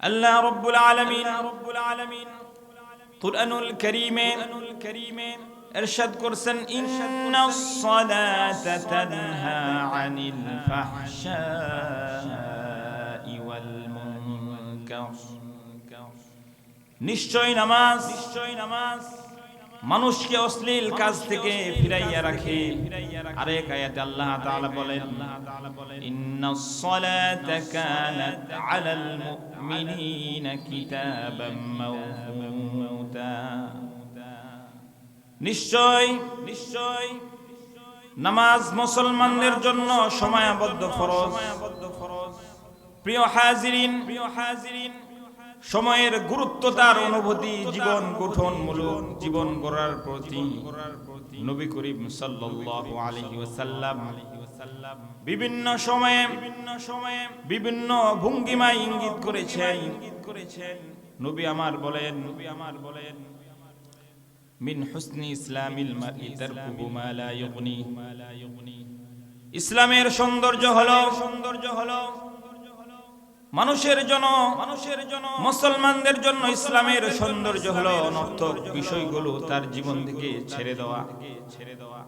আল্লাহ রব্বুল আলামিন রব্বুল আলামিন কুরআনুল কারীমে কারীমে ارشاد করছেন ইন্নাস সালাতা তানহা আনিল ফাহশাই ওয়াল মুনকার নিশ্চয় নামাজ নিশ্চয় নামাজ মানুষকে অশ্লীল কাজ থেকে ফিরাইয়া রাখে। আরেক আয়াতে আল্লাহ তাআলা বলেন ইন্নাস সালাতা কানাত আলাল মুমিনিনা কিতাবাম মাওকুতা নিশ্চয় নিশ্চয়, নামাজ মুসলমানদের জন্য সময়বদ্ধ ফরজ। প্রিয় হাজিরিন প্রিয় হাজিরিন সময়ের গুরুত্ব তার অনুভূতি, জীবন গঠনমূলক জীবন গড়ার প্রতি। নবী করিম সাল্লাল্লাহু আলাইহি ওয়াসাল্লাম বিভিন্ন সময়ে বিভিন্ন সময়ে বিভিন্ন ভঙ্গিমায় ইঙ্গিত করেছেন। ইঙ্গিত করেছেন নবী আমার বলেন নবী আমার বলেন মিন হুসনি ইসলামিল মারই তারকুহু মা লা ইসলামের সৌন্দর্য হলো সৌন্দর্য হলো মানুষের জন্য মানুষের জন্য মুসলমানদের জন্য ইসলামের সৌন্দর্য হলো অনর্থক বিষয়গুলো তার জীবন থেকে ছেড়ে দেওয়া। ছেড়ে দেওয়া।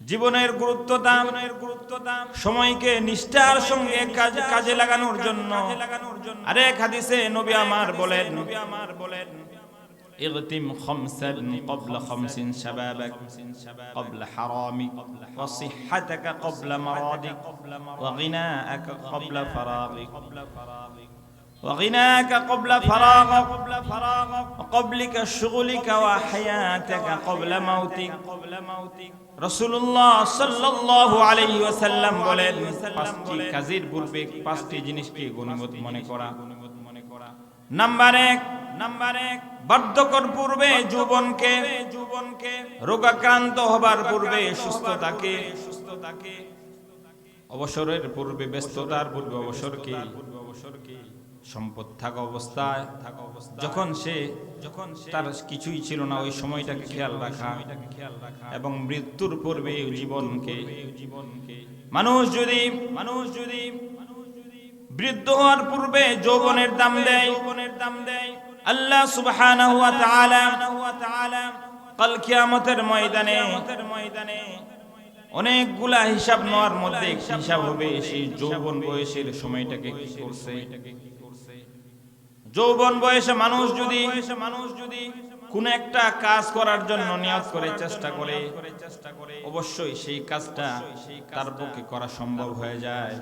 জীবনের গুরুত্ব দাম গুরুত্ব দাম সময়কে নিষ্ঠার সঙ্গে কাজে লাগানোর জন্য। আরেক হাদিসে নবী আমার বলেন নবী আমার বলেন اغتم خمسا قبل خمس شبابك قبل حرامك وصحتك قبل مرادك وغناءك قبل فراغك وغناك قبل فراغك وقبلك شغلك وحياتك قبل موتك رسول الله صلى الله عليه وسلم বলেন পাঁচটি কাজের পূর্বে পাঁচটি জিনিসকে গনিমত মনে করা নাম্বার এক নাম্বার এক বার্ধকর পূর্বে যৌবনকে যৌবনকে রোগাক্রান্ত হবার পূর্বে সুস্থতাকে। সুস্থতাকে। অবসরের পূর্বে ব্যস্ততার পূর্বে অবসরকে। অবসরকে। সম্পদ থাকা অবস্থায় থাকা অবস্থা যখন সে যখন তার কিছুই ছিল না ওই সময়টাকে খেয়াল রাখা খেয়াল রাখা। এবং মৃত্যুর পূর্বে জীবনকে। জীবনকে। মানুষ যদি মানুষ যদি বৃদ্ধ হওয়ার পূর্বে যৌবনের দাম দেয়। যৌবনের দাম দেয়। আল্লাহ তাআলা কাল কিয়ামতের ময়দানে ময়দানে অনেকগুলা হিসাব নেওয়ার মধ্যে হিসাব হবে, সেই যৌবন বয়সের সময়টাকে কি করছে? যৌবন বয়সে মানুষ যদি মানুষ যদি কোন একটা কাজ করার জন্য নিয়ত করে চেষ্টা করে চেষ্টা করে, অবশ্যই সেই কাজটা তার পক্ষে করা সম্ভব হয়ে যায়।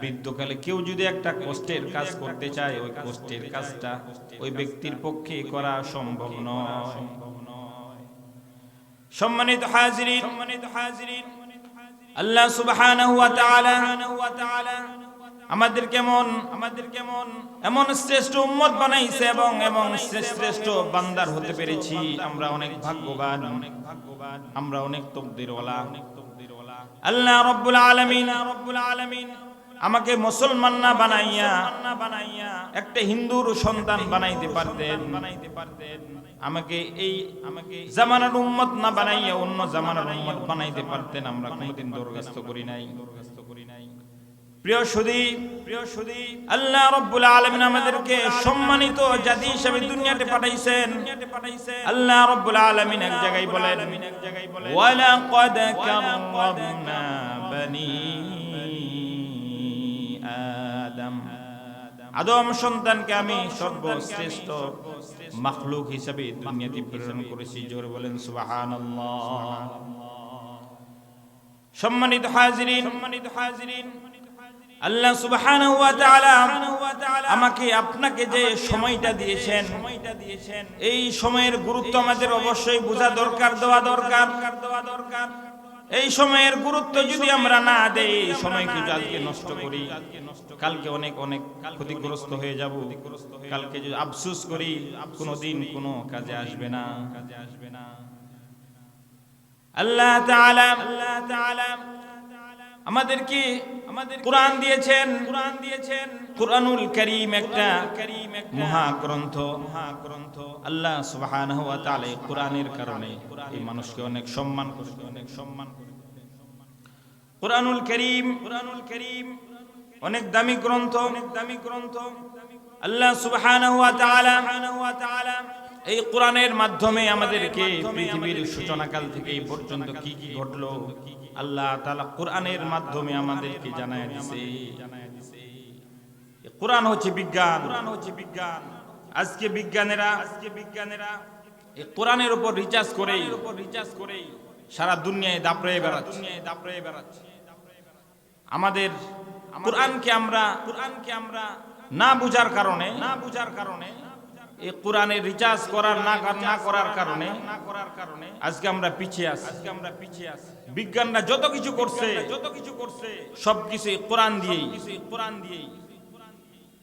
বৃদ্ধকালে কেউ যদি একটা কষ্টের কাজ করতে চায় ওই কষ্টের কাজটা ওই ব্যক্তির পক্ষে করা সম্ভব নয়। সম্মানিত হাজিরিন সম্মানিত হাজিরিন। আল্লাহ সুবহানাহু ওয়া তাআলা আমাদের কেমন আমাদের কেমন এমন শ্রেষ্ঠ উম্মত বানাইছে এবং এবং শ্রেষ্ঠ বান্দার হতে পেরেছি। আমরা অনেক ভাগ্যবান। অনেক ভাগ্যবান। আমরা অনেক তকদিরওয়ালা। অনেক তকদিরওয়ালা। আল্লাহ রাব্বুল আলামিন রাব্বুল আলামিন আমাকে মুসলমান না বানাইয়া একটা হিন্দুর সন্তান বানাইতে পারতেন। বানাইতে পারতেন আমাকে এই আমাকে জামানার উম্মত না বানাইয়া অন্য জামানার উম্মত বানাইতে পারতেন আমরা কোনোদিন দরখাস্ত করি নাই। দরখাস্ত করি নাই প্রিয় সুদী প্রিয় সুদী আল্লাহ রব্বুল আলামিন আমাদেরকে সম্মানিত জাতি হিসেবে দুনিয়াতে পাঠাইছেন। আল্লাহ রব্বুল আলামিন এক জায়গায় বলেন এক জায়গায় বলেন বানি আদম সন্তানকে আমি সর্বশ্রেষ্ঠ মাখলুক হিসেবে দুনিয়াতে প্রেরণ করেছি। জোরে বলেন সুবহানাল্লাহ। সম্মানিত হাজিরিন সম্মানিত হাজিরিন। আল্লাহ সুবহানাহু ওয়া তাআলা আমাকে আপনাকে যে সময়টা দিয়েছেন সময়টা দিয়েছেন এই সময়ের গুরুত্ব আমাদের অবশ্যই বোঝা দরকার দেওয়া দরকার দেওয়া দরকার। এই সময়ের গুরুত্ব যদি আমরা না দেই, এই সময়কে আজকে নষ্ট করি। কালকে অনেক অনেক ক্ষতিগ্রস্ত হয়ে যাব। কালকে যদি আফসোস করি, কোনোদিন কোনো কাজে আসবে না। কাজে আসবে না আল্লাহ তাআলা আল্লাহ তাআলা আমাদেরকে আমাদের কোরআন দিয়েছেন। কোরআন দিয়েছেন। কোরআনুল করিম একটা করিম একটা মহাগ্রন্থ। মহাগ্রন্থ। আল্লাহ সুবহানাহু ওয়া তাআলা এই কোরআনের কারণে এই মানুষকে অনেক সম্মান করেছে অনেক সম্মান করেছে কোরআনুল করিম কোরআনুল করিম অনেক দামি গ্রন্থ। অনেক দামি গ্রন্থ। আল্লাহ সুবহানাহু ওয়া তাআলা এই কোরআনের মাধ্যমে আমাদেরকে পৃথিবীর সূচনাকাল থেকে এই পর্যন্ত কি কি ঘটলো? আল্লাহ তাআলা কোরআনের মাধ্যমে আমাদেরকে জানায় দিছে। কোরআন হচ্ছে বিজ্ঞান কোরআন হচ্ছে বিজ্ঞান। আজকে বিজ্ঞানীরা আজকে বিজ্ঞানীরা কোরআনের উপর রিচার্জ করে উপর রিচার্জ করে সারা দুনিয়ায় দাপড়ে বেড়াচ্ছে। দুনিয়ায় দাপড়ে বেড়াচ্ছে আমাদের কোরআনকে আমরা কোরআনকে আমরা না বুঝার কারণে না বুঝার কারণে এই কোরআনের রিচার্জ করার, না করার কারণে করার কারণে আজকে আমরা পিছিয়ে আছি। আজকে আমরা পিছিয়ে আছি বিজ্ঞানরা যত কিছু করছে যত কিছু করছে সবকিছু কোরআন দিয়েই কোরআন দিয়েই।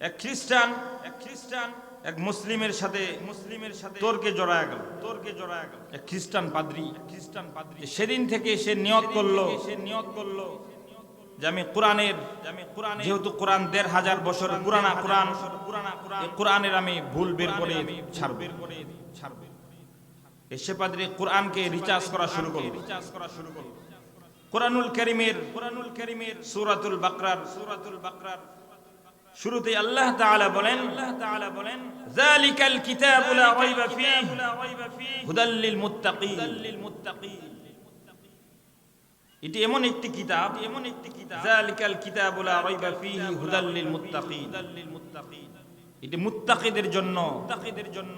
এক খ্রিস্টান এক খ্রিস্টান এক মুসলিমের সাথে মুসলিমের সাথে তোরকে জড়ায় গেল। তোরকে জড়ায় গেল এক খ্রিস্টান পাদ্রী। খ্রিস্টান পাদ্রী সেদিন থেকে সে নিয়ত করল সে নিয়ত করল। যে আমি কোরআনের আমি কোরআন যেহেতু কোরআন দেড় হাজার বছর পুরানা কোরআন কোরআনের আমি ভুল বের করে ছাড়ব। এসে পাদ্রী কোরআনকে রিচার্জ করা শুরু করল রিচার্জ করা শুরু করল কোরআনুল করিমের কোরআনুল করিমের সূরাতুল বাকরার সূরাতুল বাকরার। শুরুতে আল্লাহ তাআলা বলেন আল্লাহ তাআলা বলেন যালিকাল কিতাবু লা রাইবা ফীহি হুদাল লিল মুত্তাকিন। লিল মুত্তাকিন। এটি এমন একটি কিতাব এমন একটি কিতাব যালিকাল কিতাবু লা রাইবা ফীহি হুদাল লিল মুত্তাকিন। লিল মুত্তাকিন। এটি মুত্তাকিদের জন্য। মুত্তাকিদের জন্য।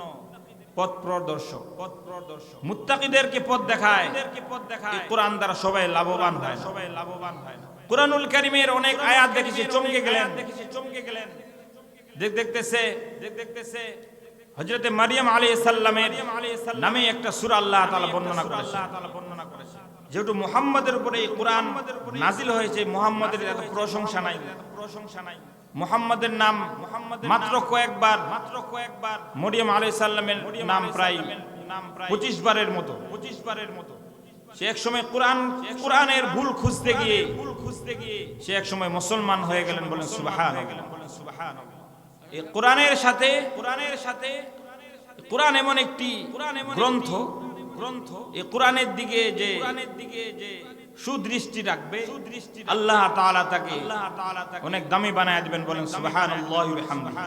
পথ প্রদর্শক। পথ প্রদর্শক। মুত্তাকিদেরকে পথ দেখায়। এদেরকে পথ দেখায়। কোরআন দ্বারা সবাই লাভবান হয় সবাই লাভবান হয় কোরআনুল কারীমের অনেক আয়াত দেখেছি চমকে গেলেন। দেখেছি চমকে গেলেন। দেখ দেখতেছে। দেখ দেখতেছে। হযরতে মারিয়াম আলাইহিস সালামের নামে একটা সূরা আল্লাহ তাআলা বর্ণনা করেছে। আল্লাহ তাআলা বর্ণনা করেছে। যেহেতু মুহাম্মাদের উপরে কোরআন নাজিল হয়েছে মুহাম্মাদের এত প্রশংসা নাই। প্রশংসা নাই মুহাম্মাদের নাম মাত্র কয়েকবার মাত্র কয়েকবার মরিয়ম আলাইহিস সালামের নাম প্রায় নাম প্রায় 25 বারের মতো। 25 বারের মতো সে এক সময় কোরআন কোরআনের ভুল খুঁজতে গিয়ে ভুল খুঁজতে গিয়ে সে এক সময় মুসলমান হয়ে গেলেন বলেন সুবাহান হয়ে গেলেন বলেন সুবহানাল্লাহ। এই কোরআনের সাথে কোরআনের সাথে কোরআন এমন একটি গ্রন্থ গ্রন্থ এই কোরআনের দিকে যে কোরআনের দিকে যে সুদৃষ্টি রাখবে আল্লাহ তাআলা তাকে আল্লাহ তাআলা তাকে অনেক দামি বানায় দিবেন বলেন সুবহানাল্লাহি ওয়া বিহামদিহি।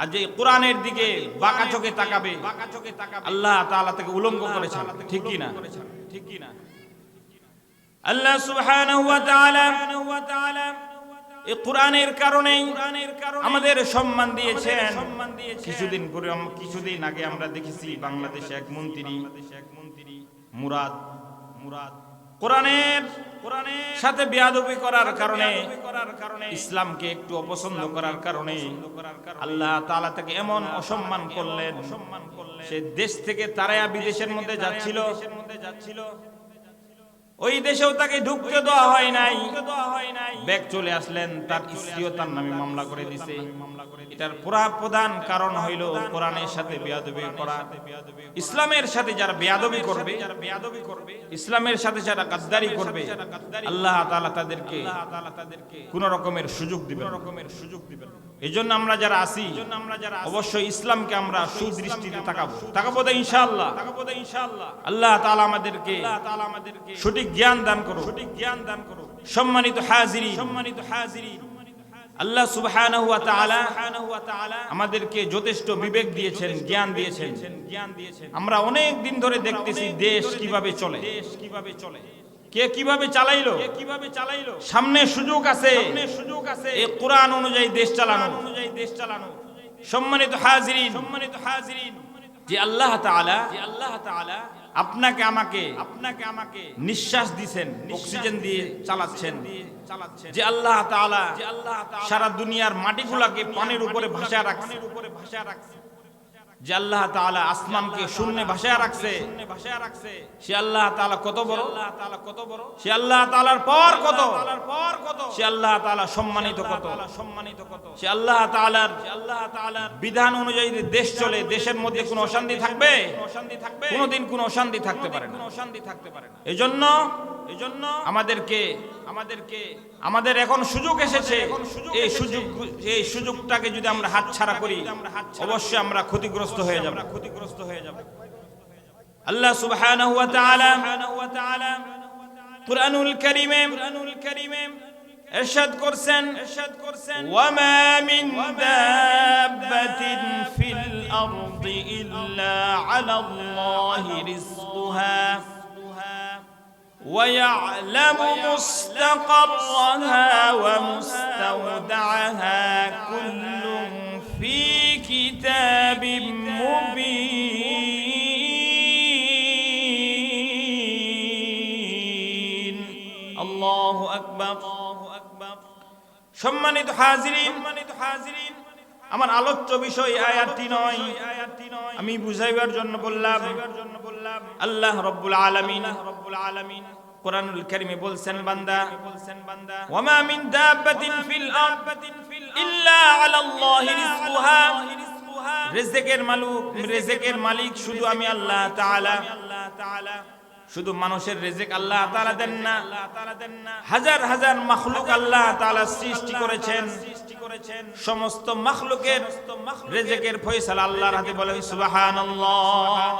আর যে কোরআনের দিকে বাঁকা চোখে তাকাবে বাঁকা চোখে তাকাবে। আল্লাহ তাআলা তাকে উলঙ্গ করেছেন ঠিক কি না? ঠিক কি না? আল্লাহ সুবহানাহু ওয়া তাআলা এই কোরআনের কারণেই আমাদের সম্মান দিয়েছেন। কিছুদিন পরে কিছুদিন আগে আমরা দেখেছি বাংলাদেশে এক মন্ত্রী এক মন্ত্রী মুরাদ। মুরাদ। কোরআনের কোরআনের সাথে বেয়াদবি করার কারণে ইসলামকে একটু অপছন্দ করার কারণে আল্লাহ তাআলা তাকে এমন অসম্মান করলেন অসম্মান করলেন। সে দেশ থেকে তারায়া বিদেশের মধ্যে যাচ্ছিল। মধ্যে যাচ্ছিল। ওই দেশেও তাকে ঢুকতে দেওয়া হয় নাই। ব্যাগ চলে আসলেন তার স্ত্রীও তার নামে মামলা করে দিছে। এটার পুরা প্রধান কারণ হইল কোরআনের সাথে বেয়াদবি করা। ইসলামের সাথে যারা বেয়াদবি করবে যারা বেয়াদবি করবে ইসলামের সাথে যারা গাদ্দারি করবে আল্লাহ তাআলা তাদেরকে কোন রকমের সুযোগ দিবেন রকমের সুযোগ দিবেন এই জন্য আমরা যারা আসি অবশ্যই ইসলামকে আমরা সুদৃষ্টিতে তাকাবো। তাকাবো তো ইনশাআল্লাহ। তাকাবো তো ইনশাআল্লাহ আল্লাহ তাআলা আমাদেরকে আল্লাহ তাআলা আমাদেরকে সঠিক জ্ঞান দান করো সঠিক জ্ঞান দান করো সম্মানিত হাজিরি সম্মানিত হাজিরি আল্লাহ সুবহানাহু ওয়া তাআলা আমাদেরকে যথেষ্ট বিবেক দিয়েছেন, জ্ঞান দিয়েছেন। জ্ঞান দিয়েছেন আমরা অনেক দিন ধরে দেখতেছি দেশ কীভাবে চলে দেশ কীভাবে চলে। কে কীভাবে চালাইলো? কীভাবে চালাইলো? সামনে সুযোগ আছে। সামনে সুযোগ আছে। এই কোরআন অনুযায়ী দেশ চালানো। অনুযায়ী দেশ চালানো। সম্মানিত হাজিরিন। সম্মানিত হাজিরিন। যে আল্লাহ তাআলা যে আল্লাহ তাআলা আপনাকে আমাকে আপনাকে আমাকে নিঃশ্বাস দিছেন অক্সিজেন দিয়ে চালাচ্ছেন। চালাচ্ছেন। যে আল্লাহ তাআলা যে আল্লাহ সারা দুনিয়ার মাটিগুলাকে পানির উপরে ভাসা রাখছে। উপরে ভাসা রাখছে। যে আল্লাহ তাআলা আসমানকে শূন্য ভাসায় রাখছে। ভাসায় রাখছে সে আল্লাহ তাআলা কত বড়? আল্লাহ তাআলা কত বড় সে আল্লাহ তাআলার পর কত? তাআলার পর কত সে আল্লাহ তাআলা সম্মানিত কত? সম্মানিত কত সে আল্লাহ তাআলার আল্লাহ তাআলার বিধান অনুযায়ী দেশ চলে, দেশের মধ্যে কোনো অশান্তি থাকবে? অশান্তি থাকবে কোনোদিন কোনো অশান্তি থাকতে পারে না। অশান্তি থাকতে পারে না এজন্য এজন্য আমাদেরকে আমাদেরকে, আমাদের এখন সুযোগ এসেছে। এই সুযোগ, এই সুযোগটাকে যদি আমরা হাতছাড়া করি, অবশ্যই আমরা ক্ষতিগ্রস্ত হয়ে যাব ক্ষতিগ্রস্ত হয়ে যাব আল্লাহ সুবহানাহু ওয়া তাআলা কুরআনুল কারীমে কুরআনুল কারীমে এরশাদ করছেন এরশাদ করছেন ওয়ামা মিন দাব্বাতিন ফিল আরদি ইল্লা আলাল্লাহি রিজকুহা ويعلم مستقرها ومستودعها كل في كتاب সম্মানিত হাজিরিন, আমার আলোচ্য বিষয় আয়াতটি নয়। আমি বুঝাইবার জন্য বললাম, আল্লাহ রব্বুল আলামিন রব্বুল কোরআনুল কারীমে বলছেন, বান্দা বলছেন বান্দা মিন দাব্বাতিন ফিল আরদিন ইল্লা রিজকুহা রিজকের মালিক রিজকের মালিক শুধু আমি আল্লাহ তাআলা আল্লাহ তাআলা। শুধু মানুষের রেজেক আল্লাহ তাআলা দেন না। হাজার হাজার মাখলুক আল্লাহ তাআলা সৃষ্টি করেছেন। সমস্ত মাখলুকের রেজেকের ফয়সালা আল্লাহর হাতে বলেন, সুবহানাল্লাহ।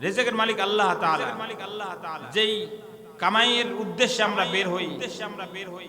রেজেকের মালিক আল্লাহ তাআলা। মালিক আল্লাহ তাআলা যেই কামাইয়ের উদ্দেশ্যে আমরা বের হই উদ্দেশ্যে আমরা বের হই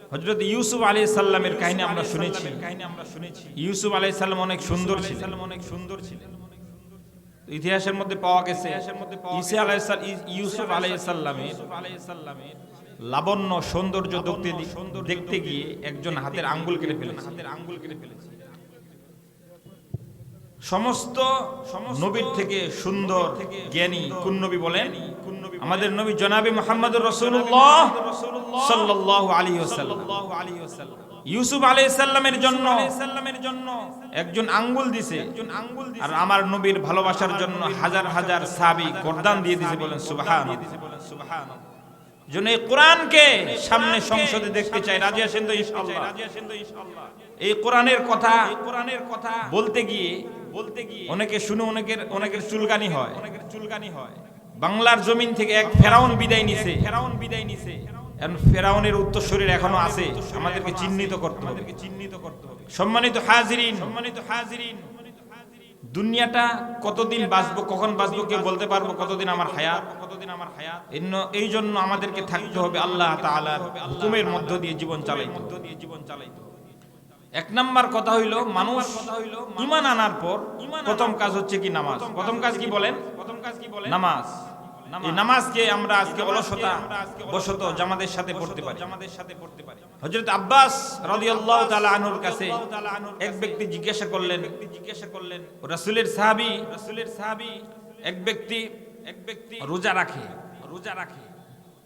হযরত ইউসুফ আলী সাল্লামের কাহিনী আমরা শুনেছি। কাহিনী আমরা শুনেছি। ইউসুফ আলী সাল্লাম অনেক সুন্দর ছিলেন। অনেক সুন্দর ছিলেন। ইতিহাসের মধ্যে পাওয়া গেছে আলাইহিস সালাম ইউসুফ আলাইহিস ইউসুফ আলাইহিস সালামের লাবণ্য সৌন্দর্য দেখতে দেখতে গিয়ে একজন হাতের আঙ্গুল কেটে ফেলেছে। হাতের আঙ্গুল কেটে ফেলেছে। সমস্ত নবীর থেকে সুন্দর জ্ঞানী কোন নবী বলেন আমাদের নবী জনাবি মোহাম্মদুর রাসূলুল্লাহ সাল্লাল্লাহু আলাইহি ওয়াসাল্লাম। ইউসুফ সালামের জন্য জন্য একজন আঙ্গুল দিছে। আঙ্গুল আর আমার নবীর ভালোবাসার জন্য হাজার হাজার সাহাবী গর্দান দিয়ে দিছে বলেন সুবহান। জন্য এই কোরআনকে সামনে সংসদে দেখতে চাই রাজি আছেন তো ইনশাআল্লাহ। রাজি আছেন ইনশাআল্লাহ। এই কোরআনের কথা কোরআনের কথা বলতে গিয়ে বলতে গিয়ে অনেকে শুনে অনেকের অনেকের চুলকানি হয়। অনেকের চুলকানি হয়। বাংলার জমিন থেকে এক ফেরাউন বিদায় নিছে। ফেরাউন বিদায় নিছে। এখন ফেরাউনের উত্তরসূরির এখনও আছে। আমাদেরকে চিহ্নিত করতে হবে। চিহ্নিত করতে হবে। সম্মানিত হাজিরিন। সম্মানিত হাজিরিন। দুনিয়াটা কতদিন বাঁচবো কখন বাঁচবো কেউ বলতে পারব? কতদিন আমার হায়াত? কতদিন আমার হায়াত? এই জন্য আমাদেরকে থাকতে হবে আল্লাহ তাআলার হুকুমের মধ্য দিয়ে জীবন চালাই মধ্য দিয়ে জীবন চালাইতে এক নাম্বার কথা হইল মানুষ ইমান আনার পর প্রথম কাজ হচ্ছে কি নামাজ? প্রথম কাজ কি বলেন? প্রথম কাজ কি বলেন? নামাজ। এই নামাজকে আমরা আজকে অলসতা বশত জামাতের সাথে পড়তে পারি। জামাতের সাথে পড়তে পারি। হযরত আব্বাস রাদিয়াল্লাহু তাআলা আনহুর কাছে এক ব্যক্তি জিজ্ঞাসা করলেন ব্যক্তি জিজ্ঞাসা করলেন রাসূলের সাহাবী রাসূলের সাহাবী এক ব্যক্তি এক ব্যক্তি রোজা রাখে। রোজা রাখে।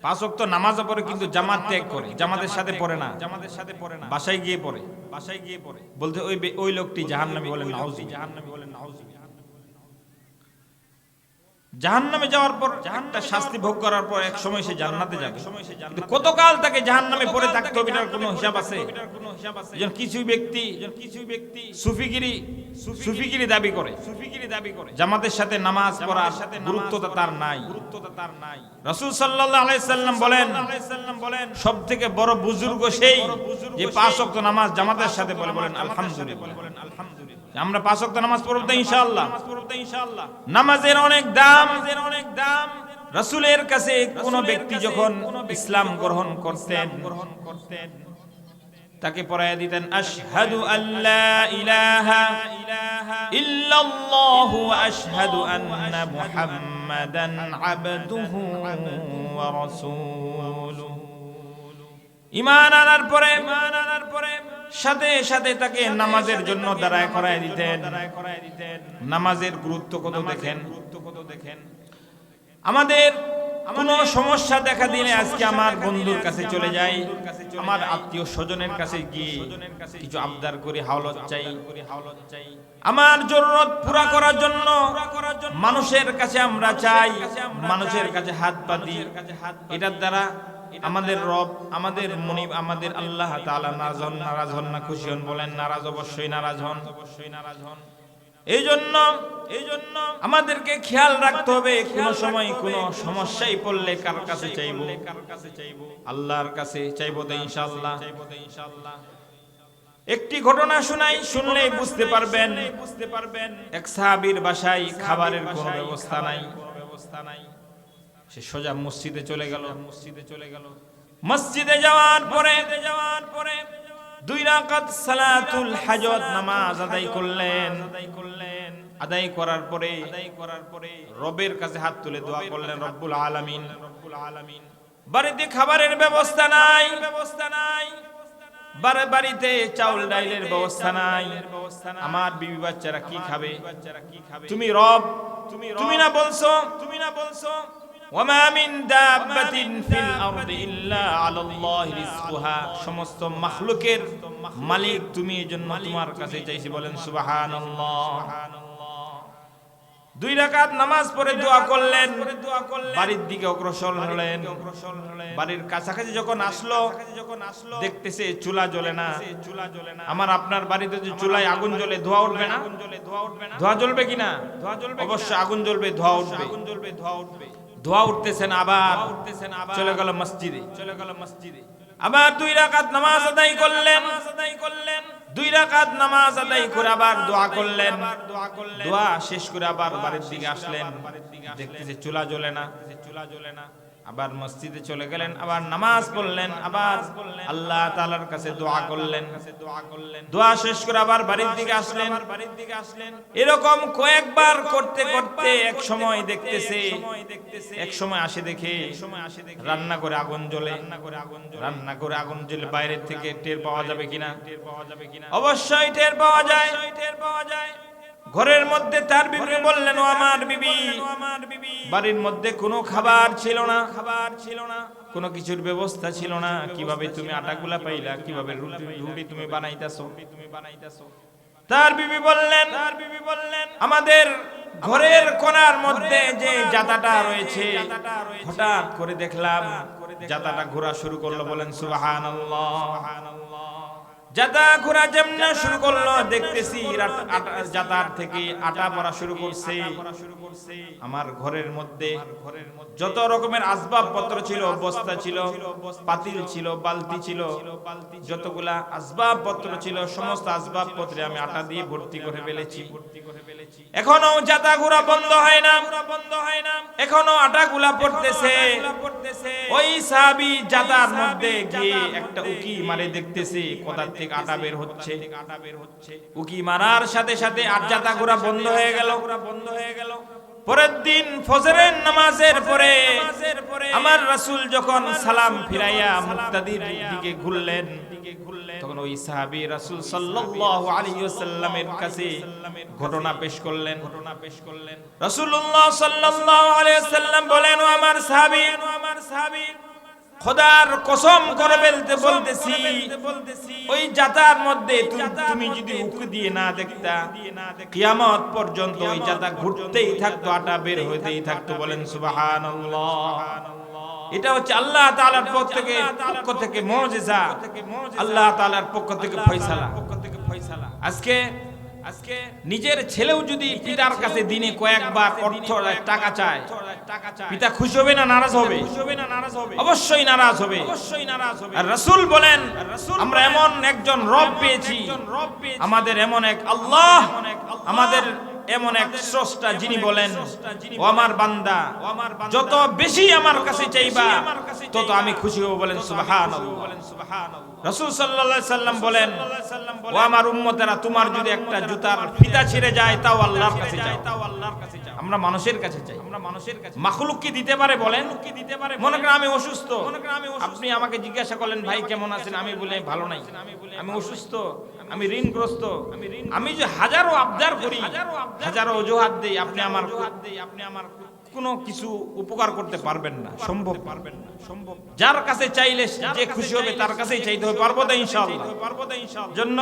পাঁচ ওয়াক্ত নামাজ পড়ে কিন্তু জামাত ত্যাগ করে জামাতের সাথে পড়ে না। জামাতের সাথে পড়ে না। বাসায় গিয়ে পড়ে। বাসায় গিয়ে পড়ে। বলতে ওই ওই লোকটি জাহান্নামী বলেন নাউজি জাহান্নামী বলেন নাউজি জাহান্নামে যাওয়ার পর একটা শাস্তি ভোগ করার পর এক সময় সে জান্নাতে যাবে। কতকাল তাকে জাহান্নামে পড়ে থাকতে হবে এটার কোনো হিসাব আছে? যেন কিছু ব্যক্তি কিছু ব্যক্তি সুফিগিরি সুফিগিরি দাবি করে। সুফিগিরি দাবি করে। জামাতের সাথে নামাজ পড়ার সাথে গুরুত্বটা তার নাই। গুরুত্বটা তার নাই। রাসূল সাল্লাল্লাহু আলাইহি সাল্লাম বলেন বলেন সব থেকে বড় বুজুর্গ সেই যে পাঁচ ওয়াক্ত নামাজ জামাতের সাথে বলে বলেন আলহামদুলিল্লাহ। বলেন আলহামদুলিল্লাহ। আমরা পাঁচ ওয়াক্ত নামাজ পড়ব ইনশাআল্লাহ ইনশাআল্লাহ। নামাজের অনেক দাম। অনেক দাম রাসূলের কাছে কোন ব্যক্তি যখন ইসলাম গ্রহণ করতেন গ্রহণ করতেন তাকে পড়াইয়া দিতেন আশহাদু আল্লা ইলাহা ইল্লাল্লাহ ওয়া আশহাদু আন্না মুহাম্মাদান আবদুহু ওয়া রাসূলুহু ইমান আনার পরে, সাথে সাথে তাকে নামাজের জন্য দাঁড়ায় করায় দিতেন। নামাজের গুরুত্ব কত দেখেন? আমাদের কোন সমস্যা দেখা দিলে আজকে আমার বন্ধুর কাছে চলে যাই। আমার আত্মীয় স্বজনের কাছে গিয়ে কিছু আবদার করে হাওলত চাই। আমার জরুরত পুরা করার জন্য মানুষের কাছে আমরা চাই, মানুষের কাছে হাত পাতি এটার দ্বারা আমাদের রব, আমাদের মনিব, আমাদের আল্লাহ তাআলা নারাজ হন নারাজ হন না, খুশি হন বলেন, নারাজ অবশ্যই নারাজ হন। অবশ্যই নারাজ হন এই জন্য এই জন্য আমাদেরকে খেয়াল রাখতে হবে, কোন সময় কোন সমস্যায় পড়লে কার কাছে চাইব। কার কাছে চাইব আল্লাহর কাছে চাইব তো ইনশাআল্লাহ। চাইব তো ইনশাআল্লাহ একটি ঘটনা শুনাই, শুনলেই বুঝতে পারবেন বুঝতে পারবেন এক সাহাবীর বাসায় খাবারের কোনো ব্যবস্থা নাই ব্যবস্থা নাই। সে সোজা মসজিদে চলে গেল। মসজিদে চলে গেল। মসজিদে যাওয়ার পরে যাওয়ার পরে দুই রাকাত সালাতুল হাজত নামাজ আদায় করলেন। আদায় করলেন। আদায় করার পরে আদায় করার পরে রবের কাছে হাত তুলে দোয়া করলেন রব্বুল আলামিন। রব্বুল আলামিন। বাড়িতে খাবারের ব্যবস্থা নাই। ব্যবস্থা নাই। বারে বাড়িতে চাউল ডাইলের ব্যবস্থা নাই। আমার বিবি বাচ্চারা কি খাবে? তুমি রব তুমি তুমি না বলছো? তুমি না বলছো? সমস্ত মালিক তুমি তোমার কাছে চাইছি, বলেন দুই রাকাত নামাজ দোয়া করলেন, বাড়ির দিকে অগ্রসর হলেন। বাড়ির কাছাকাছি যখন আসলো যখন আসলো দেখতেছে চুলা জ্বলে না। চুলা জ্বলে না আমার আপনার বাড়িতে যে চুলায় আগুন জ্বলে, ধোয়া উঠবে না? ধোয়া উঠবে না ধোয়া জ্বলবে কিনা? ধোয়া জ্বলবে অবশ্যই আগুন জ্বলবে ধোয়া উঠবে আগুন জ্বলবে, ধোয়া উঠবে। ধোয়া উঠতেছেন আবার উঠতেছেন আবার চলে গেল মসজিদে। চলে গেল মসজিদে। আবার দুই রাকাত নামাজ আদায় করলেন। আদায় করলেন। দুই রাকাত নামাজ আদায় করে আবার দোয়া করলেন। দোয়া করলেন। দোয়া শেষ করে আবার বাড়ির দিকে আসলেন। দেখতেছে চুলা জ্বলে না। চুলা জ্বলে না। আবার মসজিদে চলে গেলেন, আবার নামাজ পড়লেন, আবার আল্লাহ তাআলার কাছে দোয়া করলেন। দোয়া করলেন দোয়া শেষ করে আবার বাড়ির দিকে আসলেন। বাড়ির দিকে আসলেন এরকম কয়েকবার করতে করতে এক সময় দেখতেছে, এক সময় আসে দেখে রান্না করে আগুন জ্বলে। রান্না করে আগুন রান্না করে আগুন জ্বলে বাইরের থেকে টের পাওয়া যাবে কিনা? টের পাওয়া যাবে কিনা অবশ্যই টের পাওয়া যায় টের পাওয়া যায়। ঘরের মধ্যে তার বিবি বললেন আমার বিবি। বাড়ির মধ্যে কোনো খাবার ছিল না। খাবার ছিল না কোনো কিছুর ব্যবস্থা ছিল না। কীভাবে তুমি আটাগুলা পাইলা? কীভাবে রুটি রুটি তুমি বানাইতাছো? তুমি বানাইতাছো তার বিবি বললেন তার বিবি বললেন আমাদের ঘরের কোণার মধ্যে যে জাতাটা রয়েছে, হঠাৎ করে দেখলাম, জাতাটা ঘোরা শুরু করল বলেন সুবহানাল্লাহ সুবহানাল্লাহ। জাতা ঘোরা যেমন শুরু করল, দেখতেছি যাতার থেকে আটা পড়া শুরু করছে। আমার ঘরের মধ্যে যত রকমের আসবাবপত্র ছিল, বস্তা ছিল, পাতিল ছিল, বালতি ছিল, যতগুলা আসবাবপত্র ছিল, সমস্ত আসবাবপত্রে আমি আটা দিয়ে ভর্তি করে ফেলেছি। এখনও জাতা ঘোরা বন্ধ হয় না। বন্ধ হয় না এখনও আটা গুলা পড়তেছে। ওই সাহাবি জাতার মধ্যে গিয়ে একটা উকি মারে দেখতেছে কোথা থেকে আটা বের হচ্ছে। আটা বের হচ্ছে উকি মারার সাথে সাথে আর জাতা ঘোরা বন্ধ হয়ে গেল বন্ধ হয়ে গেল। পরের দিন ফজরের নামাজের পরে আমার রাসূল যখন সালাম ফিরাইয়া মুক্তাদির দিকে ঘুরলেন তখন ওই সাহাবী রাসূল সাল্লাল্লাহু আলাইহি ওয়াসাল্লামের কাছে ঘটনা পেশ করলেন। ঘটনা পেশ করলেন রাসূলুল্লাহ সাল্লাল্লাহু আলাইহি ওয়াসাল্লাম বলেন, ও আমার সাহাবী ও আমার সাহাবী খোদার কসম করে বলতে বলতেছি, ওই জাতার মধ্যে তুমি- যদি উক দিয়ে না দেখতা, কিয়ামত পর্যন্ত ওই জাতা ঘুরতেই থাকতো, আটা বের হইতেই থাকতো বলেন, সুবহানাল্লাহ। এটা হচ্ছে আল্লাহ তাআলার পক্ষ থেকে পক্ষ থেকে মুজিজা। আল্লাহ তাআলার পক্ষ থেকে ফয়সালা। পক্ষ থেকে আজকে আজকে নিজের ছেলেও যদি পিতার কাছে দিনে কয়েকবার অর্থ টাকা চায় পিতা খুশি হবে না নারাজ হবে? অবশ্যই নারাজ হবে। অবশ্যই নারাজ হবে। আর রাসূল বলেন আমরা এমন একজন রব পেয়েছি আমাদের এমন এক আল্লাহ। আমাদের এমন এক স্রষ্টা যিনি বলেন ও আমার বান্দা যত বেশি আমার কাছে চাইবা তত আমি খুশি হব বলেন সুবহানাল্লাহ। রসুল সাল্লাল্লাহু সাল্লাম বলেন, ও আমার উম্মতেরা, তোমার যদি একটা জুতার ফিতা ছিঁড়ে যায়, তাও আল্লাহর কাছে যাও। তাও আল্লাহর কাছে যাও আমরা মানুষের কাছে আমরা মানুষের কাছে মাখলুক কি দিতে পারে বলেন? কি দিতে পারে মনে করেন আমি অসুস্থ। মনে করেন আমি আপনি আমাকে জিজ্ঞাসা করলেন, ভাই, কেমন আছেন? আমি বলে, ভালো নাই। আমি অসুস্থ। আমি ঋণগ্রস্ত। আমি যে হাজারো আবদার করি, হাজারো অজুহাত দেই। আপনি আমার আপনি আমার কোনো কিছু উপকার করতে পারবেন না। সম্ভব পারবেন না। সম্ভব যার কাছে চাইলে যে খুশি হবে তার কাছেই চাইতে হবে পারব তো ইনশাআল্লাহ। পারব তো ইনশাআল্লাহ। জন্য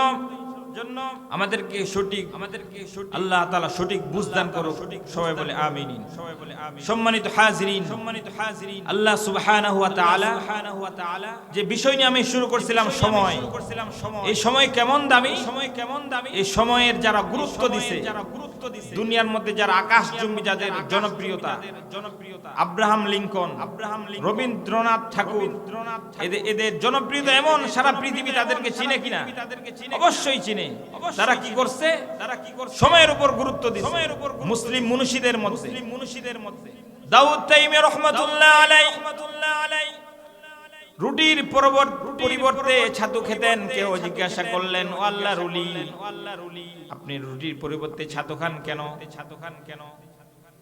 জন্য আমাদেরকে সঠিক আমাদেরকে আল্লাহ তাআলা সঠিক বুঝদান করো সঠিক সবাই বলে আমিন। সবাই বলে আমিন। সম্মানিত হাজিরিন সম্মানিত হাজিরিন। আল্লাহ সুবহানাহু ওয়া তাআলা সুবহানাহু ওয়া তাআলা যে বিষয় নিয়ে আমি শুরু করছিলাম সময় করছিলাম সময়। এই সময় কেমন দামি? সময় কেমন দামি? এই সময়ের যারা গুরুত্ব দিছে যারা গুরুত্ব দিছে দুনিয়ার মধ্যে যারা আকাশ জমি যাদের জনপ্রিয়তা জনপ্রিয়তা। Abraham Lincoln Abraham Rabindranath Tagore এদের এদের জনপ্রিয়তা এমন সারা পৃথিবী তাদেরকে চিনে কিনা? অবশ্যই চিনে। তারা কি করছে? তারা কি করছে? সময়ের উপর গুরুত্ব দিচ্ছে সময়ের উপর মুসলিম মুনুশিদের মধ্যে। মুসলিম মুনুশিদের মধ্যে। দাউদ তাইমি রহমাতুল্লাহ আলাই রহমাতুল্লাহ আলাই রুটির পরবর- পরিবর্তে ছাতু খেতেন কেউ জিজ্ঞাসা করলেন ও আল্লাহ রুলি। আল্লাহ রুলি। আপনি রুটির পরিবর্তে ছাতু খান কেন? ছাতু খান কেন?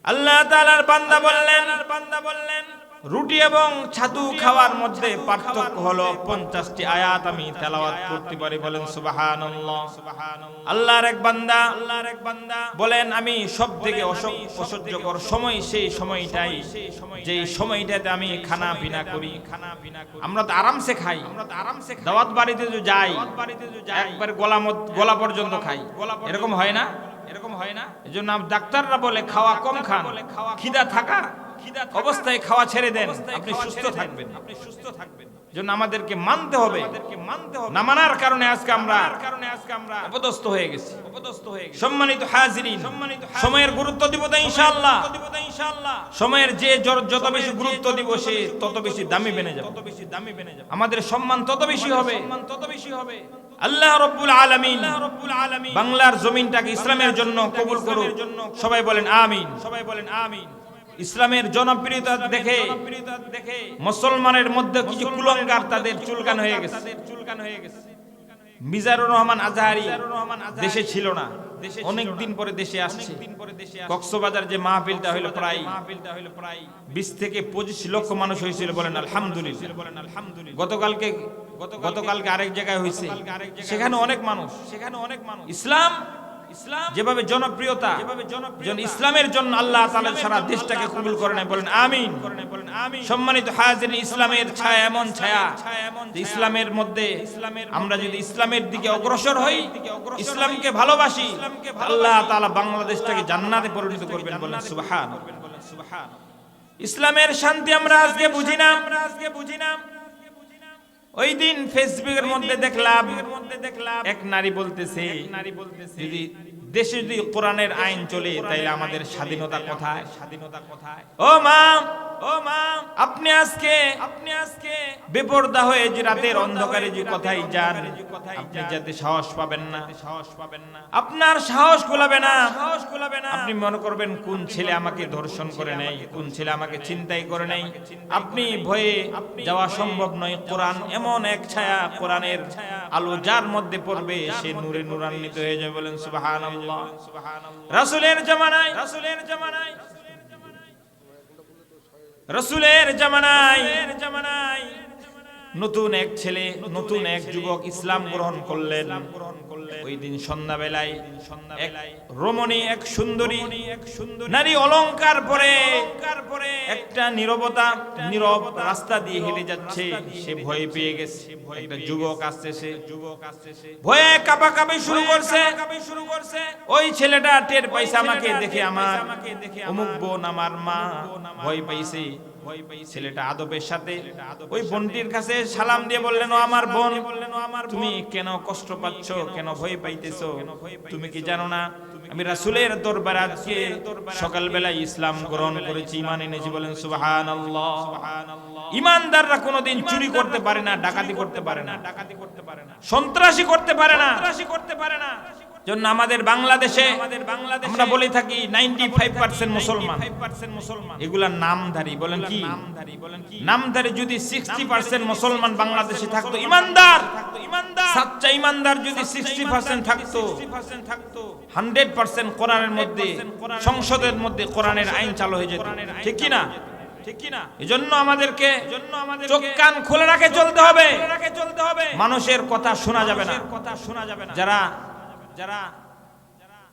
আল্লাহ তাআলার বান্দা বললেন বান্দা বললেন রুটি এবং ছাতু খাওয়ার মধ্যে পার্থক্য হলো পঞ্চাশটি আয়াত আমি তেলাওয়াত করতে পারি বলেন সুবহানাল্লাহ। আল্লাহর এক বান্দা আল্লাহর এক বান্দা বলেন, আমি সব থেকে অসহ- অসহ্যকর সময় সেই সময়টাই, যেই সময়টাতে আমি খানা পিনা করি। খানা পিনা করি আমরা তো আরামসে খাই। আমরা তো আরামসে দাওয়াত বাড়িতে যে যাই যে একবার গলা গলা পর্যন্ত খাই। এরকম হয় না? এরকম হয় না? এজন্য আম- ডাক্তাররা বলে, খাওয়া কম খান। খিদা থাকা অবস্থায় খাওয়া ছেড়ে দেন। আপনি সুস্থ থাকবেন। আপনি সুস্থ থাকবেন। জন্য আমাদেরকে মানতে হবে। মানতে হবে। না মানার কারণে আজকে আমরা কারণে আজকে আমরা অপদস্থ হয়ে গেছি। অপদস্থ হয়ে গেছি। সম্মানিত হাজিরিন সম্মানিত সময়ের গুরুত্ব দিব তো ইনশাআল্লাহ। দিব তো ইনশাআল্লাহ। সময়ের যে যত বেশি গুরুত্ব দিব সে তত বেশি দামি বেনে যাবে। তত বেশি দামি বেনে যাবে। আমাদের সম্মান তত বেশি হবে। সম্মান তত বেশি হবে। আল্লাহ রব্বুল আলামিন বাংলার জমিনটাকে ইসলামের জন্য কবুল করুন সবাই বলেন আমিন। সবাই বলেন আমিন। ইসলামের জনপ্রিয়তা দেখে, মুসলমানের মধ্যে কিছু কুলঙ্গার তাদের চুলকান হয়ে গেছে। চুলকান হয়ে গেছে মিজারুর রহমান আজহারি দেশে ছিল না। অনেক দিন পরে দেশে আসছে। কক্সবাজার যে মাহফিলটা হইল প্রায় মাহফিলটা হইল প্রায় বিশ থেকে পঁচিশ লক্ষ মানুষ হয়েছিল বলেন আলহামদুলিল্লাহ। বলেন আলহামদুলিল্লাহ গতকালকে গতকালকে আরেক জায়গায় হয়েছে। সেখানে অনেক মানুষ সেখানে অনেক মানুষ। ইসলাম যেভাবে জনপ্রিয়তা ইসলামের জন্য আল্লাহ তাআলা সারা দেশটাকে কবুল করে নেয় বলেন আমিন। সম্মানিত হাজির ইসলামের ছায়া এমন ছায়া ইসলামের মধ্যে আমরা যদি ইসলামের দিকে অগ্রসর হই ইসলামকে ভালোবাসি আল্লাহ তালা বাংলাদেশটাকে জান্নাতে পরিণত করবেন বলেন সুবহান ইসলামের শান্তি আমরা আজকে বুঝি না। আমরা আজকে বুঝি না। ওই দিন ফেসবুকের মধ্যে দেখলাম এক নারী বলতেছে নারী বলতেছে যদি দেশে যদি কোরআনের আইন চলে তাইলে আমাদের স্বাধীনতা কোথায়? স্বাধীনতা কোথায়? ও মা ও মা আপনি আজকে আপনি আজকে বেপরদা হয়ে যে রাতের অন্ধকারে যে কথাই যান আপনি যাতে সাহস পাবেন না। সাহস পাবেন না। আপনার সাহস কুলাবে না। সাহস কুলাবে না। আপনি মনে করবেন কোন ছেলে আমাকে ধর্ষণ করে নেই কোন ছেলে আমাকে চিন্তাই করে নেই আপনি ভয়ে যাওয়া সম্ভব নয়। কোরআন এমন এক ছায়া কোরআনের আলো যার মধ্যে পড়বে সে নূরে নূরান্বিত হয়ে যাবে বলেন সুবহানাল্লাহ। রাসূলের জামানায় রাসূলের জামানায়। রসুলের জামানায় নতুন এক ছেলে নতুন এক যুবক ইসলাম গ্রহণ করলেন। ওই দিন সন্ধ্যাবেলায় রমণী এক সুন্দরী এক সুন্দর নারী অলংকার পরে একটা নীরবতা নীরব রাস্তা দিয়ে হেঁটে যাচ্ছে সে ভয় পেয়ে গেছে একটা যুবক আসতেছে যুবক আসতেছে ভয়ে কাঁপা কাঁপি শুরু করছে। শুরু করছে। ওই ছেলেটা টের পাইছে আমাকে দেখে আমার। অমুক বোন আমার মা ভয় পাইছে। ছেলেটা আদবের সাথে ওই বোনটির কাছে সালাম দিয়ে বললেন আমার বোন তুমি কেন কষ্ট পাচ্ছ কেন ভয় পাইতেছো? তুমি কি জানো না আমি রাসূলের দরবারে আজকে সকালবেলায় ইসলাম গ্রহণ করেছি ইমান এনেছি বলেন ইমানদাররা কোনোদিন চুরি করতে পারে না ডাকাতি করতে পারে না ডাকাতি করতে পারে না। সন্ত্রাসী করতে পারে না। সন্ত্রাসী করতে পারে না। জন্য আমাদের বাংলাদেশে আমরা বলে থাকি নাইনটি ফাইভ পার্সেন্ট মুসলমান। এগুলা নামধারী বলেন কি? নামধারী যদি সিক্সটি পার্সেন্ট মুসলমান বাংলাদেশে থাকতো ইমানদার! সাচ্চা ইমানদার যদি সিক্সটি পার্সেন্ট থাকতো হান্ড্রেড পার্সেন্ট কোরআনের মধ্যে সংসদের মধ্যে কোরআনের আইন চালু হয়ে যেত। ঠিক কি না? ঠিক কি না? এজন্য আমাদেরকে চোখ কান খুলে রাখে চলতে হবে। চলতে হবে। মানুষের কথা শোনা যাবে না। কথা শোনা যাবে না। যারা যারা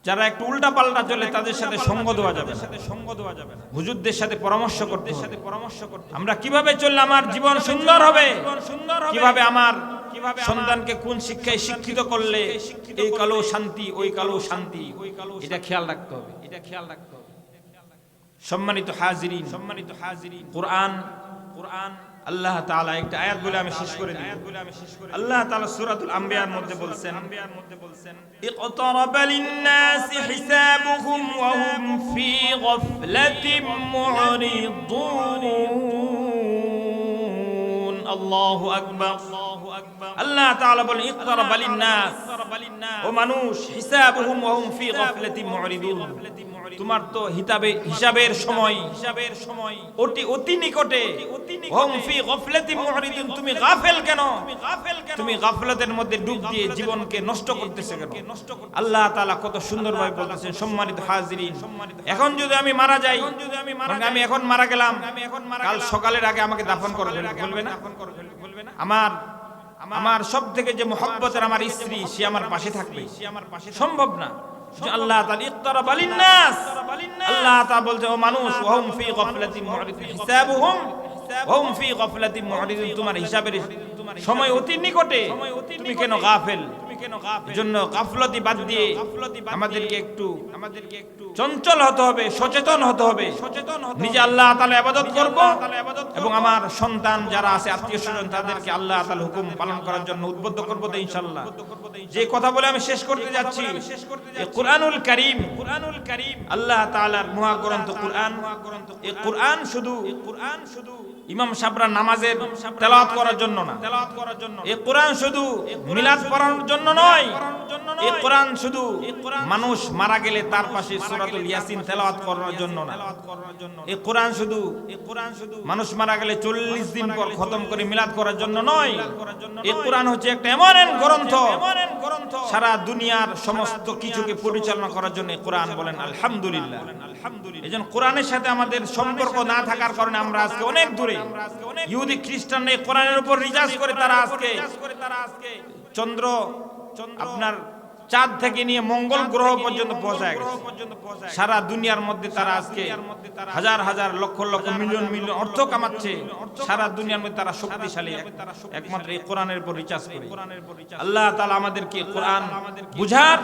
যারা একটু উল্টা পাল্টা চলে তাদের সাথে সঙ্গ দেওয়া যাবে সাথে সঙ্গ দেওয়া যাবে হুজুরদের সাথে পরামর্শ করতে সাথে পরামর্শ করতে আমরা কীভাবে চললে আমার জীবন সুন্দর হবে? সুন্দর কীভাবে আমার কীভাবে সন্তানকে কোন শিক্ষায় শিক্ষিত করলে এই কালো শান্তি ওই কালো শান্তি? ওই কালো এটা খেয়াল রাখতে হবে এটা খেয়াল রাখতে হবে। সম্মানিত হাজিরিন সম্মানিত হাজিরিন। কোরআন কোরআন আল্লাহ তাআলা একটা আয়াত বলে আমি শেষ করে দিই। আয়াত বলে আমি শেষ করে আল্লাহ তাআলা সূরাতুল আম্বিয়ার মধ্যে বলছেন আম্বিয়ার মধ্যে বলছেন ইকতারাবা লিন-নাসি হিসাবুহুম ওয়া হুম ফি গাফলাতিন মু'রিদুন। আল্লাহু আকবার আল্লাহু আকবার। আল্লাহ তাআলা বলেন, ইকতারাবা লিন-নাস। ও মানুষ, হিসাবুহুম ওয়া হুম ফি গাফলাতিন মু'রিদুন। তোমার তো হিসাবে হিসাবের সময়। হিসাবের সময় অতি অতি নিকটে। হুম ফি গাফলাতি মুহরিদুন, তুমি গাফেল কেন? তুমি গাফলাতের মধ্যে ডুব দিয়ে জীবনকে নষ্ট করতেছে কেন? আল্লাহ তাআলা কত সুন্দরভাবে বলতেছেন, সম্মানিত হাজিরিন। এখন যদি আমি মারা যাই আমি এখন মারা গেলাম, কাল সকালের আগে আমাকে দাফন করে বলবে না? আমার আমার সব থেকে যে মোহব্বতের আমার স্ত্রী, সে আমার পাশে থাকবে। সম্ভব না। আল্লাহ তাআলা ইকতারাবা বালিন নাস আল্লাহ তাআলা বলছে, ও মানুষ, ওহুম ফি গাফলাতিন মুরিদ হিসাবুহুম, ওহুম ফি গাফলাতিন মুরিদ তোমার হিসাবের সময় অতি নিকটে, তুমি কেন গাফেল? জন্য গাফলতি বাদ দিয়ে আমাদেরকে একটু আমাদেরকে একটু চঞ্চল হতে হবে সচেতন হতে হবে। সচেতন নিজে আল্লাহ তাআলা ইবাদত করব এবং আমার সন্তান যারা আছে আত্মীয় স্বজন তাদেরকে আল্লাহ তাআলা হুকুম পালন করার জন্য উদ্বুদ্ধ করব তো ইনশাআল্লাহ। যে কথা বলে আমি শেষ করতে যাচ্ছি কুরআনুল কারীম। কুরআনুল কারীম। আল্লাহ তাআলার মহাগ্রন্থ কুরআন। এই কুরআন। শুধু কুরআন শুধু ইমাম সাবরা নামাজের তেলাওয়াত করার জন্য না। তেলাওয়াত করার জন্য এই কোরআন শুধু মিলাদ পড়ানোর জন্য নয় এই কোরআন শুধু মানুষ মারা গেলে তার পাশে সূরাতুল ইয়াসিন তেলাওয়াত করার জন্য না। এই কোরআন শুধু এই কোরআন শুধু মানুষ মারা গেলে 40 দিন পর খতম করে মিলাদ করার জন্য নয় এই কোরআন হচ্ছে একটা এমন গ্রন্থ সারা দুনিয়ার সমস্ত কিছুকে পরিচালনা করার জন্য কোরআন বলেন আলহামদুলিল্লাহ। আলহামদুলিল্লাহ এজন্য কোরআনের সাথে আমাদের সম্পর্ক না থাকার কারণে আমরা আজকে অনেক দূরে। ইহুদি খ্রিস্টান এই কোরআনের উপর রিজার্ভ করে তারা আজকে চন্দ্র আপনার চাঁদ থেকে নিয়ে মঙ্গল গ্রহ পর্যন্ত পৌঁছায় গেছে। সারা দুনিয়ার মধ্যে তারা আজকে হাজার হাজার লক্ষ লক্ষ মিলিয়ন মিলিয়ন অর্থ কামাচ্ছে। সারা দুনিয়ার মধ্যে তারা শক্তিশালী একমাত্র এই কোরআনের উপর রিচার্জ করে। আল্লাহ তাআলা আমাদেরকে কোরআন বুঝার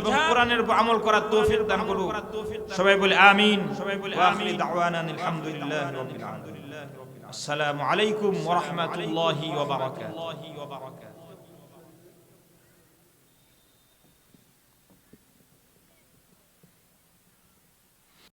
এবং কোরআনের উপর আমল করার তৌফিক দান করুক। সবাই বলে আমিন। সবাই বলে আমিন। দাওয়ানা আলহামদুলিল্লাহ রাব্বিল আলামিন। আসসালামু আলাইকুম ওয়া রাহমাতুল্লাহি ওয়া বারাকাতুহু।